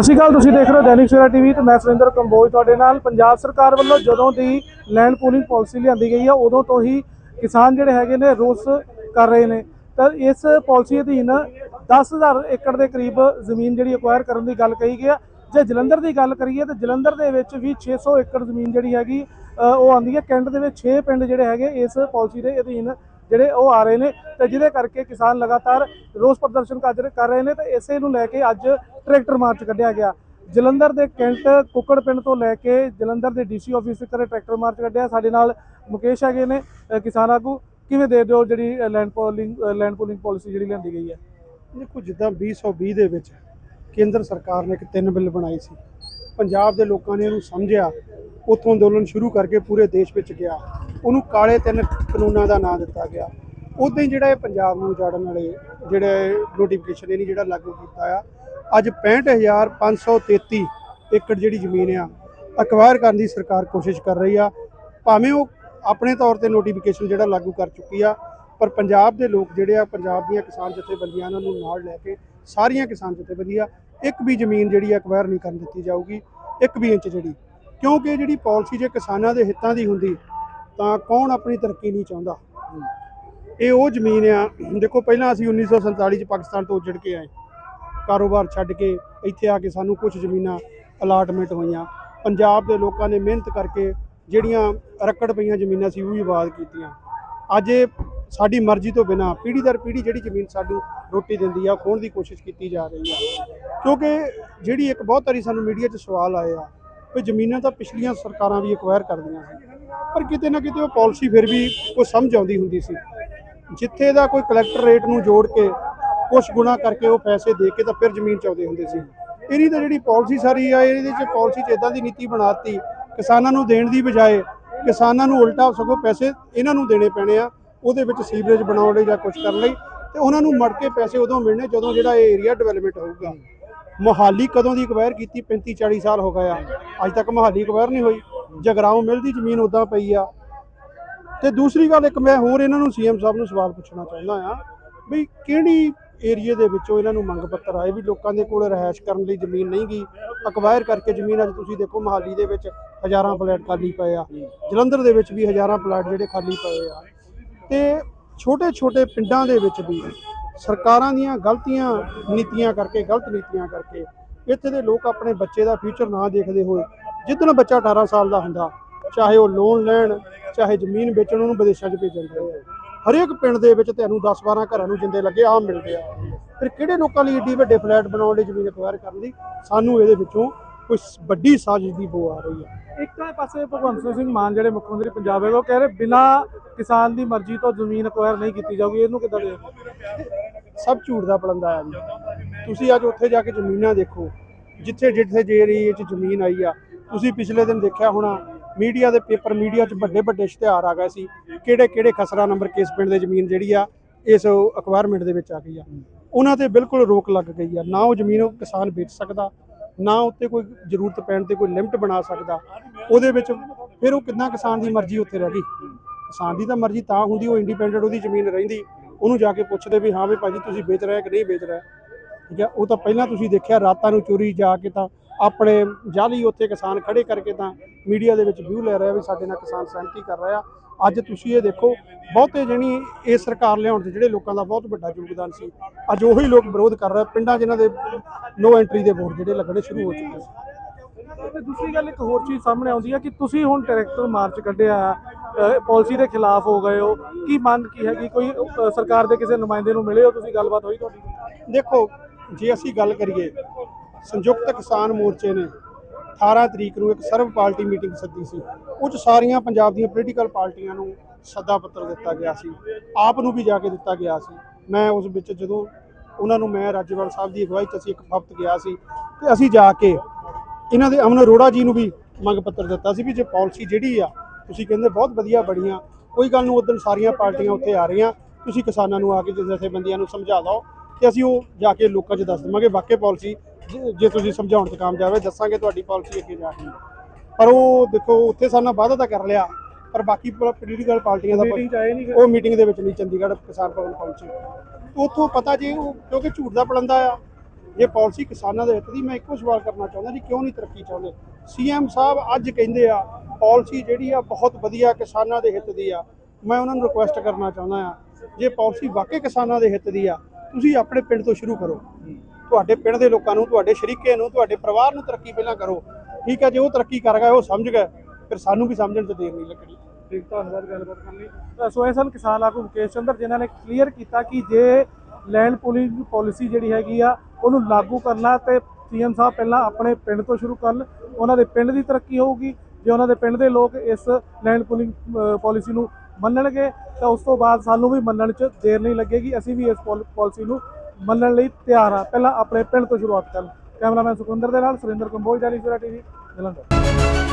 ਸਤਿ ਸ਼੍ਰੀ ਅਕਾਲ, ਤੁਸੀਂ ਦੇਖ ਰਹੇ ਹੋ ਦੈਨਿਕ ਸਵੇਰਾ ਟੀਵੀ ਤੇ ਮੈਂ ਸੁਰਿੰਦਰ ਕੰਬੋਜ ਤੁਹਾਡੇ ਨਾਲ। ਪੰਜਾਬ ਸਰਕਾਰ ਵੱਲੋਂ ਜਦੋਂ ਦੀ ਲੈਂਡ ਪੂਲਿੰਗ ਪਾਲਿਸੀ ਲਿਆਂਦੀ ਗਈ ਆ, ਉਦੋਂ ਤੋਂ ਹੀ ਕਿਸਾਨ ਜਿਹੜੇ ਹੈਗੇ ਨੇ ਰੋਸ ਕਰ ਰਹੇ ਨੇ। ਤਾਂ ਇਸ ਪਾਲਿਸੀ ਅਧੀਨ 10000 ਏਕੜ ਦੇ ਕਰੀਬ ਜ਼ਮੀਨ ਜਿਹੜੀ ਅਕਵਾਇਰ ਕਰਨ ਦੀ ਗੱਲ ਕਹੀ ਗਈ ਆ। ਜੇ ਜਲੰਧਰ ਦੀ ਗੱਲ ਕਰੀਏ ਤਾਂ ਜਲੰਧਰ ਦੇ ਵਿੱਚ ਵੀ 600 ਏਕੜ ਜ਼ਮੀਨ ਜਿਹੜੀ ਹੈਗੀ ਉਹ ਆਉਂਦੀ ਹੈ ਕੈਂਟ ਦੇ ਵਿੱਚ 6 ਪਿੰਡ ਜਿਹੜੇ ਹੈਗੇ ਇਸ ਪਾਲਿਸੀ ਦੇ ਅਧੀਨ ਜਿਹੜੇ ਉਹ ਆ ਰਹੇ ਨੇ ਤੇ ਜਿਹਦੇ ਕਰਕੇ ਕਿਸਾਨ ਲਗਾਤਾਰ ਰੋਸ ਪ੍ਰਦਰਸ਼ਨ ਕਰ ਰਹੇ ਨੇ ਤੇ ਇਸੇ ਨੂੰ ਲੈ ਕੇ ਅੱਜ ਟਰੈਕਟਰ ਮਾਰਚ ਕੱਢਿਆ ਗਿਆ। ਜਲੰਧਰ ਦੇ ਕੈਂਟ ਕੁੱਕੜ ਪਿੰਡ ਤੋਂ ਲੈ ਕੇ ਜਲੰਧਰ ਦੇ ਡੀਸੀ ਆਫਿਸ ਤੱਕ ਟਰੈਕਟਰ ਮਾਰਚ ਕੱਢਿਆ। ਸਾਡੇ ਨਾਲ ਮੁਕੇਸ਼ ਹੈਗੇ ਨੇ ਕਿਸਾਨ ਆਗੂ। ਕਿਵੇਂ ਦੇ ਦਿਓ ਜਿਹੜੀ land pooling land pooling policy ਜਿਹੜੀ ਲਿਆਂਦੀ ਗਈ ਹੈ? ਦੇਖੋ, ਜਿੱਦਾਂ 2020 ਦੇ ਵਿੱਚ ਕੇਂਦਰ ਸਰਕਾਰ ਨੇ ਇੱਕ ਤਿੰਨ ਬਿੱਲ ਬਣਾਏ ਸੀ। ਪੰਜਾਬ ਦੇ ਲੋਕਾਂ ਨੇ ਇਹਨੂੰ ਸਮਝਿਆ। ਉੱਥੋਂ ਅੰਦੋਲਨ ਸ਼ੁਰੂ ਕਰਕੇ ਪੂਰੇ ਦੇਸ਼ ਵਿੱਚ ਗਿਆ। ਉਹਨੂੰ ਕਾਲੇ ਤਿੰਨ ਕਾਨੂੰਨਾਂ ਦਾ ਨਾਂ ਦਿੱਤਾ ਗਿਆ। ਉਦਾਂ ਹੀ ਜਿਹੜਾ ਇਹ ਪੰਜਾਬ ਨੂੰ ਉਜਾੜਨ ਵਾਲੇ ਜਿਹੜੇ ਨੋਟੀਫਿਕੇਸ਼ਨ ਇਹਨੇ ਜਿਹੜਾ ਲਾਗੂ ਕੀਤਾ ਆ, ਅੱਜ 65533 ਏਕੜ ਜਿਹੜੀ ਜ਼ਮੀਨ ਆ ਅਕਵਾਇਰ ਕਰਨ ਦੀ ਸਰਕਾਰ ਕੋਸ਼ਿਸ਼ ਕਰ ਰਹੀ ਆ। ਭਾਵੇਂ ਉਹ ਆਪਣੇ ਤੌਰ ਤੇ ਨੋਟੀਫਿਕੇਸ਼ਨ ਜਿਹੜਾ ਲਾਗੂ ਕਰ ਚੁੱਕੀ ਆ, ਪਰ ਪੰਜਾਬ ਦੇ ਲੋਕ ਜਿਹੜੇ ਆ, ਪੰਜਾਬ ਦੀਆਂ ਕਿਸਾਨ ਜਥੇਬੰਦੀਆਂ ਉਹਨਾਂ ਨੂੰ ਨਾਲ ਲੈ ਕੇ ਸਾਰੀਆਂ ਕਿਸਾਨ ਜਥੇਬੰਦੀਆਂ ਇੱਕ ਵੀ ਜ਼ਮੀਨ ਜਿਹੜੀ ਅਕਵਾਇਰ ਨਹੀਂ ਕਰਨ ਦਿੱਤੀ ਜਾਊਗੀ, ਇੱਕ ਵੀ ਇੰਚ ਜਿਹੜੀ। ਕਿਉਂਕਿ ਜਿਹੜੀ ਪਾਲਿਸੀ ਜੇ ਕਿਸਾਨਾਂ ਦੇ ਹਿੱਤਾਂ ਦੀ ਹੁੰਦੀ ਤਾਂ ਕੌਣ ਆਪਣੀ ਤਰੱਕੀ ਨਹੀਂ ਚਾਹੁੰਦਾ? ਇਹ ਉਹ ਜ਼ਮੀਨ ਆ। ਦੇਖੋ, ਪਹਿਲਾਂ ਅਸੀਂ 1947 ਚ ਪਾਕਿਸਤਾਨ ਤੋਂ ਉੱਜੜ ਕੇ ਆਏ। ਕਾਰੋਬਾਰ ਛੱਡ ਕੇ ਇੱਥੇ ਆ ਕੇ ਸਾਨੂੰ ਕੁਝ ਜ਼ਮੀਨਾਂ ਅਲਾਟਮੈਂਟ ਹੋਈਆਂ। ਪੰਜਾਬ ਦੇ ਲੋਕਾਂ ਨੇ ਮਿਹਨਤ ਕਰਕੇ ਜਿਹੜੀਆਂ ਰੱਕੜ ਪਈਆਂ ਜ਼ਮੀਨਾਂ ਸੀ, ਉਹ ਵੀ ਆਬਾਦ ਕੀਤੀਆਂ। ਅੱਜ ਇਹ ਸਾਡੀ ਮਰਜ਼ੀ ਤੋਂ ਬਿਨਾ ਪੀੜ੍ਹੀ ਦਰ ਪੀੜ੍ਹੀ ਜਿਹੜੀ ਜ਼ਮੀਨ ਸਾਨੂੰ ਰੋਟੀ ਦਿੰਦੀ ਆ ਖੋਣ ਦੀ ਕੋਸ਼ਿਸ਼ ਕੀਤੀ ਜਾ ਰਹੀ ਆ। ਕਿਉਂਕਿ ਜਿਹੜੀ ਇੱਕ ਬਹੁਤ ਵਾਰੀ ਸਾਨੂੰ ਮੀਡੀਆ 'ਚ ਸਵਾਲ ਆਏ ਆ ਕਿ ਜ਼ਮੀਨਾਂ ਤਾਂ ਪਿਛਲੀਆਂ ਸਰਕਾਰਾਂ ਵੀ ਐਕਵਾਇਰ ਕਰਦੀਆਂ ਸੀ। ਪਰ ਕਿਤੇ ਨਾ ਕਿਤੇ ਉਹ ਪਾਲਿਸੀ ਫਿਰ ਵੀ ਕੋਈ ਸਮਝ ਆਉਂਦੀ ਹੁੰਦੀ ਸੀ। ਜਿੱਥੇ ਦਾ ਕੋਈ ਕਲੈਕਟਰ ਰੇਟ ਨੂੰ ਜੋੜ ਕੇ ਕੁਝ ਗੁਣਾ ਕਰਕੇ ਉਹ ਪੈਸੇ ਦੇ ਕੇ ਤਾਂ ਫਿਰ ਜ਼ਮੀਨ ਚਾਉਂਦੇ ਹੁੰਦੇ ਸੀ। ਇਹਦੀ ਤਾਂ ਜਿਹੜੀ ਪਾਲਿਸੀ ਸਾਰੀ ਆ, ਇਹਦੇ 'ਚ ਪਾਲਿਸੀ 'ਚ ਇਦਾਂ ਦੀ ਨੀਤੀ ਬਣਾਤੀ, ਕਿਸਾਨਾਂ ਨੂੰ ਦੇਣ ਦੀ ਬਜਾਏ ਕਿਸਾਨਾਂ ਨੂੰ ਉਲਟਾ ਸਗੋਂ ਪੈਸੇ ਇਹਨਾਂ ਨੂੰ ਦੇਣੇ ਪੈਣੇ ਆ, ਉਹਦੇ ਵਿੱਚ ਸੀਵਰੇਜ ਬਣਾਉਣ ਲਈ ਜਾਂ ਕੁਝ ਕਰਨ ਲਈ ਤੇ ਉਹਨਾਂ ਨੂੰ ਮੜ ਕੇ ਪੈਸੇ ਉਦੋਂ ਮਿਲਣੇ ਜਦੋਂ ਜਿਹੜਾ ਇਹ ਏਰੀਆ ਡਿਵੈਲਪਮੈਂਟ ਹੋਊਗਾ। ਮੋਹਾਲੀ ਕਦੋਂ ਦੀ ਅਕਵਾਇਰ ਕੀਤੀ? 35 40 ਸਾਲ ਹੋ ਗਏ ਆ। ਅੱਜ ਤੱਕ ਮੋਹਾਲੀ ਅਕਵਾਇਰ ਨਹੀਂ ਹੋਈ। ਜਗਰਾਉਂ ਮਿਲਦੀ ਜ਼ਮੀਨ ਉਦਾਂ ਪਈ ਆ। ਤੇ ਦੂਸਰੀ ਗੱਲ, ਇੱਕ ਮੈਂ ਹੋਰ ਇਹਨਾਂ ਨੂੰ ਸੀਐਮ ਸਾਹਿਬ ਨੂੰ ਸਵਾਲ ਪੁੱਛਣਾ ਚਾਹੁੰਦਾ ਆ ਵੀ ਕਿਹੜੀ ਏਰੀਏ ਦੇ ਵਿੱਚੋਂ ਇਹਨਾਂ ਨੂੰ ਮੰਗ ਪੱਤਰ ਆਏ ਵੀ ਲੋਕਾਂ ਦੇ ਕੋਲ ਰਹਿائش ਕਰਨ ਲਈ ਜ਼ਮੀਨ ਨਹੀਂ ਗਈ? ਅਕਵਾਇਰ ਕਰਕੇ ਜ਼ਮੀਨ ਅੱਜ ਤੁਸੀਂ ਦੇਖੋ ਮਹਾਲੀ ਦੇ ਵਿੱਚ ਹਜ਼ਾਰਾਂ ਪਲਾਟ ਖਾਲੀ ਪਏ ਆ। ਜਲੰਧਰ ਦੇ ਵਿੱਚ ਵੀ ਹਜ਼ਾਰਾਂ ਪਲਾਟ ਜਿਹੜੇ ਖਾਲੀ ਪਏ ਆ। ਤੇ ਛੋਟੇ-ਛੋਟੇ ਪਿੰਡਾਂ ਦੇ ਵਿੱਚ ਵੀ ਸਰਕਾਰਾਂ ਦੀਆਂ ਗਲਤੀਆਂ ਨੀਤੀਆਂ ਕਰਕੇ, ਗਲਤ ਨੀਤੀਆਂ ਕਰਕੇ ਇੱਥੇ ਦੇ ਲੋਕ ਆਪਣੇ ਬੱਚੇ ਦਾ ਫਿਊਚਰ ਨਾ ਦੇਖਦੇ ਹੋਏ ਜਿੱਦਣ ਬੱਚਾ 18 ਸਾਲ ਦਾ ਹੁੰਦਾ ਚਾਹੇ ਉਹ ਲੋਨ ਲੈਣ ਚਾਹੇ ਜ਼ਮੀਨ ਵੇਚਣ ਉਹਨੂੰ ਵਿਦੇਸ਼ਾਂ 'ਚ ਭੇਜਣ ਦੇ ਹਰੇਕ ਪਿੰਡ ਦੇ ਵਿੱਚ ਤੁਹਾਨੂੰ 10-12 ਘਰਾਂ ਨੂੰ ਜਿੰਦੇ ਲੱਗੇ ਆਮ ਮਿਲਦੇ ਆ ਫਿਰ ਕਿਹੜੇ ਲੋਕਾਂ ਲਈ ਏਡੀ ਵੱਡੇ ਫਲੈਟ ਬਣਾਉਣ ਲਈ ਜ਼ਮੀਨ ਅਕਵਾਇਰ ਕਰਨ ਦੀ ਸਾਨੂੰ ਇਹਦੇ ਵਿੱਚੋਂ ਕੋਈ ਵੱਡੀ ਸਾਜ਼ਿਸ਼ ਦੀ ਬੋ ਆ ਰਹੀ ਹੈ। ਇੱਕ ਤਾਂ ਪਾਸੇ ਭਗਵੰਤ ਸਿੰਘ ਮਾਨ ਜਿਹੜੇ ਮੁੱਖ ਮੰਤਰੀ ਪੰਜਾਬ ਹੈਗੇ ਉਹ ਕਹਿ ਰਹੇ ਬਿਨਾਂ ਕਿਸਾਨ ਦੀ ਮਰਜ਼ੀ ਤੋਂ ਜ਼ਮੀਨ ਅਕਵਾਇਰ ਨਹੀਂ ਕੀਤੀ ਜਾਊਗੀ। ਇਹਨੂੰ ਕਿੱਦਾਂ ਦੇ ਸਭ ਝੂਠ ਦਾ ਪਲੰਦਾ ਆ ਜੀ। ਤੁਸੀਂ ਅੱਜ ਉੱਥੇ ਜਾ ਕੇ ਜ਼ਮੀਨਾਂ ਦੇਖੋ ਜਿੱਥੇ ਜਿੱਥੇ ਜੇ ਏਰੀਏ 'ਚ ਜ਼ਮੀਨ ਆਈ ਆ ਤੁਸੀਂ ਪਿਛਲੇ ਦਿਨ ਦੇਖਿਆ ਹੋਣਾ, ਮੀਡੀਆ ਦੇ ਪੇਪਰ ਮੀਡੀਆ 'ਚ ਵੱਡੇ ਵੱਡੇ ਇਸ਼ਤਿਹਾਰ ਆ ਗਏ ਸੀ, ਕਿਹੜੇ ਕਿਹੜੇ ਖਸਰਾ ਨੰਬਰ ਕੇਸ ਪਿੰਡ ਦੇ ਜ਼ਮੀਨ ਜਿਹੜੀ ਆ, ਇਸ ਅਕਵਾਇਰਮੈਂਟ ਦੇ ਵਿੱਚ ਆ ਗਈ ਆ। ਉਹਨਾਂ ਤੇ ਬਿਲਕੁਲ ਰੋਕ ਲੱਗ ਗਈ ਆ, ਨਾ ਉਹ ਜ਼ਮੀਨ ਉਹ ਕਿਸਾਨ ਵੇਚ ਸਕਦਾ, ਨਾ ਉੱਤੇ ਕੋਈ ਜ਼ਰੂਰਤ ਪੈਣ ਤੇ ਕੋਈ ਲਿਮਟ ਬਣਾ ਸਕਦਾ, ਉਹਦੇ ਵਿੱਚ ਫਿਰ ਉਹ ਕਿੰਨਾ ਕਿਸਾਨ ਦੀ ਮਰਜ਼ੀ ਉੱਥੇ ਰਹਿ ਗਈ। ਕਿਸਾਨ ਦੀ ਤਾਂ ਮਰਜ਼ੀ ਤਾਂ ਹੁੰਦੀ, ਉਹ ਇੰਡੀਪੈਂਡੈਂਟ ਉਹਦੀ ਜ਼ਮੀਨ ਰਹਿੰਦੀ, ਉਹਨੂੰ ਜਾ ਕੇ ਪੁੱਛਦੇ ਵੀ ਹਾਂ ਵੀ ਭਾਜੀ ਤੁਸੀਂ ਵੇਚ ਰਹੇ ਕਿ ਨਹੀਂ ਵੇਚ ਰਹੇ। ਠੀਕ ਹੈ ਉਹ ਤਾਂ ਪਹਿਲਾਂ ਤੁਸੀਂ ਦੇਖਿਆ ਰਾਤਾਂ ਨੂੰ ਚੋਰੀ ਜਾ ਕੇ ਤਾਂ ਆਪਣੇ ਜਾਲੀ ਉੱਥੇ ਕਿਸਾਨ ਖੜੇ ਕਰਕੇ ਤਾਂ ਮੀਡੀਆ ਦੇ ਵਿੱਚ ਵਿਊ ਲੈ ਰਿਹਾ ਵੀ ਸਾਡੇ ਨਾਲ ਕਿਸਾਨ ਸਹਿਮਤੀ ਕਰ ਰਿਹਾ। ਅੱਜ ਤੁਸੀਂ ਇਹ ਦੇਖੋ ਬਹੁਤੇ ਜਣੀ ਇਹ ਸਰਕਾਰ ਲਿਆਉਣ ਦੇ ਜਿਹੜੇ ਲੋਕਾਂ ਦਾ ਬਹੁਤ ਵੱਡਾ ਯੋਗਦਾਨ ਸੀ ਅੱਜ ਉਹੀ ਲੋਕ ਵਿਰੋਧ ਕਰ ਰਹੇ ਪਿੰਡਾਂ ਜਿਨ੍ਹਾਂ ਦੇ ਨੋ ਐਂਟਰੀ ਦੇ ਬੋਰਡ ਜਿਹੜੇ ਲੱਗਣੇ ਸ਼ੁਰੂ ਹੋ ਚੁੱਕੇ ਸੀ ਤੇ ਦੂਸਰੀ ਗੱਲ ਇੱਕ ਹੋਰ ਚੀਜ਼ ਸਾਹਮਣੇ ਆਉਂਦੀ ਹੈ ਕਿ ਤੁਸੀਂ ਹੁਣ ਟਰੈਕਟਰ ਮਾਰਚ ਕੱਢਿਆ ਪਾਲਿਸੀ ਦੇ ਖਿਲਾਫ ਹੋ ਗਏ ਹੋ ਕੀ ਮੰਗ ਕੀ ਹੈਗੀ? ਕੋਈ ਸਰਕਾਰ ਦੇ ਕਿਸੇ ਨੁਮਾਇੰਦੇ ਨੂੰ ਮਿਲੇ ਹੋ? ਤੁਸੀਂ ਗੱਲਬਾਤ ਹੋਈ ਤੁਹਾਡੀ? ਦੇਖੋ ਜੇ ਅਸੀਂ ਗੱਲ ਕਰੀਏ ਸੰਯੁਕਤ ਕਿਸਾਨ ਮੋਰਚੇ ਨੇ 18 ਤਰੀਕ ਨੂੰ ਇੱਕ ਸਰਵ ਪਾਰਟੀ ਮੀਟਿੰਗ ਸੱਦੀ ਸੀ। ਉਹ 'ਚ ਸਾਰੀਆਂ ਪੰਜਾਬ ਦੀਆਂ ਪੋਲੀਟੀਕਲ ਪਾਰਟੀਆਂ ਨੂੰ ਸੱਦਾ ਪੱਤਰ ਦਿੱਤਾ ਗਿਆ ਸੀ। ਆਪ ਨੂੰ ਵੀ ਜਾ ਕੇ ਦਿੱਤਾ ਗਿਆ ਸੀ। ਮੈਂ ਉਸ ਵਿੱਚ ਜਦੋਂ ਉਹਨਾਂ ਨੂੰ ਮੈਂ ਰਾਜੇਵਾਲ ਸਾਹਿਬ ਦੀ ਅਗਵਾਈ 'ਚ ਅਸੀਂ ਇੱਕ ਹਫ਼ਤ ਗਿਆ ਸੀ ਤੇ ਅਸੀਂ ਜਾ ਕੇ ਇਹਨਾਂ ਦੇ ਅਮਨ ਅਰੋੜਾ ਜੀ ਨੂੰ ਵੀ ਮੰਗ ਪੱਤਰ ਦਿੱਤਾ ਸੀ ਵੀ ਜੇ ਪਾਲਿਸੀ ਜਿਹੜੀ ਆ, ਤੁਸੀਂ ਕਹਿੰਦੇ ਬਹੁਤ ਵਧੀਆ ਬਣੀਆਂ ਕੋਈ ਗੱਲ ਨੂੰ ਉਦੋਂ ਸਾਰੀਆਂ ਪਾਰਟੀਆਂ ਉੱਥੇ ਆ ਰਹੀਆਂ, ਤੁਸੀਂ ਕਿਸਾਨਾਂ ਨੂੰ ਆ ਕੇ ਜਥੇਬੰਦੀਆਂ ਨੂੰ ਸਮਝਾ ਲਓ ਤੇ ਅਸੀਂ ਉਹ ਜਾ ਕੇ ਲੋਕਾਂ 'ਚ ਦੱਸ ਦੇਵਾਂਗੇ ਵਾਕਈ ਪਾਲਿਸੀ ਜੇ- ਤੁਸੀਂ ਸਮਝਾਉਣ 'ਚ ਕਾਮਯਾਬ ਹੈ ਦੱਸਾਂਗੇ ਤੁਹਾਡੀ ਪਾਲਿਸੀ ਅੱਗੇ ਜਾ ਕੇ। ਪਰ ਉਹ ਦੇਖੋ ਉੱਥੇ ਸਾਡਾ ਵਾਅਦਾ ਤਾਂ ਕਰ ਲਿਆ ਪਰ ਬਾਕੀ ਪੋਲੀਟੀਕਲ ਪਾਰਟੀਆਂ ਦਾ ਮੀਟਿੰਗ ਚ ਆਏ ਨਹੀਂ ਉਹ ਮੀਟਿੰਗ ਦੇ ਵਿੱਚ ਨਹੀਂ ਚੰਡੀਗੜ੍ਹ ਕਿਸਾਨ ਭਵਨ ਪਹੁੰਚੇ। ਉੱਥੋਂ ਪਤਾ ਜੀ ਉਹ ਕਿਉਂਕਿ ਝੂਠ ਦਾ ਪਲੰਦਾ ਆ। ਜੇ ਪਾਲਿਸੀ ਕਿਸਾਨਾਂ ਦੇ ਹਿੱਤ ਦੀ ਮੈਂ ਇੱਕੋ ਸਵਾਲ ਕਰਨਾ ਚਾਹੁੰਦਾ ਜੀ ਕਿਉਂ ਨਹੀਂ ਤਰੱਕੀ ਚਾਹੁੰਦੇ? ਸੀਐਮ ਸਾਹਿਬ ਅੱਜ ਕਹਿੰਦੇ ਆ ਪਾਲਿਸੀ ਜਿਹੜੀ ਆ ਬਹੁਤ ਵਧੀਆ ਕਿਸਾਨਾਂ ਦੇ ਹਿੱਤ ਦੀ ਆ। ਮੈਂ ਉਹਨਾਂ ਨੂੰ ਰਿਕੁਐਸਟ ਕਰਨਾ ਚਾਹੁੰਦਾ ਆ ਜੇ ਪਾਲਿਸੀ ਵਾਕਈ ਕਿਸਾਨਾਂ ਦੇ ਹਿੱਤ ਦੀ ਆ ਤੁਸੀਂ ਆਪਣੇ ਪਿੰਡ ਤੋਂ ਸ਼ੁਰੂ ਕਰੋ। ਤੁਹਾਡੇ ਪਿੰਡ ਦੇ ਲੋਕਾਂ ਨੂੰ, ਤੁਹਾਡੇ ਸ਼ਰੀਕੇ ਨੂੰ, ਤੁਹਾਡੇ ਪਰਿਵਾਰ ਨੂੰ ਤਰੱਕੀ ਪਹਿਲਾਂ ਕਰੋ। ਠੀਕ ਹੈ ਜੇ, ਉਹ ਤਰੱਕੀ ਕਰ ਗਏ, ਉਹ ਸਮਝ ਗਏ। ਫਿਰ ਸਾਨੂੰ ਵੀ ਸਮਝਣ 'ਚ ਦੇਰ ਨਹੀਂ ਲੱਗਣੀ। ਠੀਕ, ਧੰਨਵਾਦ, ਗੱਲਬਾਤ ਕਰਨ। ਲਈ ਤਾਂ ਸੋ ਇਹ ਸਨ ਕਿਸਾਨ ਆਗੂ ਮੁਕੇਸ਼ ਚੰਦਰ, ਜਿਨ੍ਹਾਂ ਨੇ ਕਲੀਅਰ ਕੀਤਾ ਕਿ ਜੇ ਲੈਂਡ ਪੂਲਿੰਗ ਪਾਲਿਸੀ ਜਿਹੜੀ ਹੈਗੀ ਆ, ਉਹਨੂੰ ਲਾਗੂ ਕਰਨਾ ਤੇ ਸੀਐਮ ਸਾਹਿਬ ਪਹਿਲਾਂ ਆਪਣੇ ਪਿੰਡ ਤੋਂ ਸ਼ੁਰੂ ਕਰਨ, ਉਹਨਾਂ ਦੇ ਪਿੰਡ ਦੀ ਤਰੱਕੀ ਹੋਊਗੀ। ਜੇ ਉਹਨਾਂ ਦੇ ਪਿੰਡ ਦੇ ਲੋਕ ਇਸ ਲੈਂਡ ਪੂਲਿੰਗ ਪਾਲਿਸੀ ਨੂੰ ਮੰਨਣਗੇ, ਤਾਂ ਉਸ ਤੋਂ ਬਾਅਦ ਸਾਨੂੰ ਵੀ ਮੰਨਣ 'ਚ ਦੇਰ ਨਹੀਂ ਲੱਗੇਗੀ। ਅਸੀਂ ਵੀ ਇਸ ਪਾਲਿਸੀ ਨੂੰ ਮੰਨਣ ਲਈ ਤਿਆਰ ਹਾਂ ਪਹਿਲਾਂ ਆਪਣੇ ਪਿੰਡ ਤੋਂ ਸ਼ੁਰੂਆਤ ਕਰਨ ਕੈਮਰਾਮੈਨ ਸੁਖਵਿੰਦਰ ਦੇ ਨਾਲ ਸੁਰਿੰਦਰ ਕੰਬੋਜ ਦਾ ਟੀਵੀ, ਜਲੰਧਰ।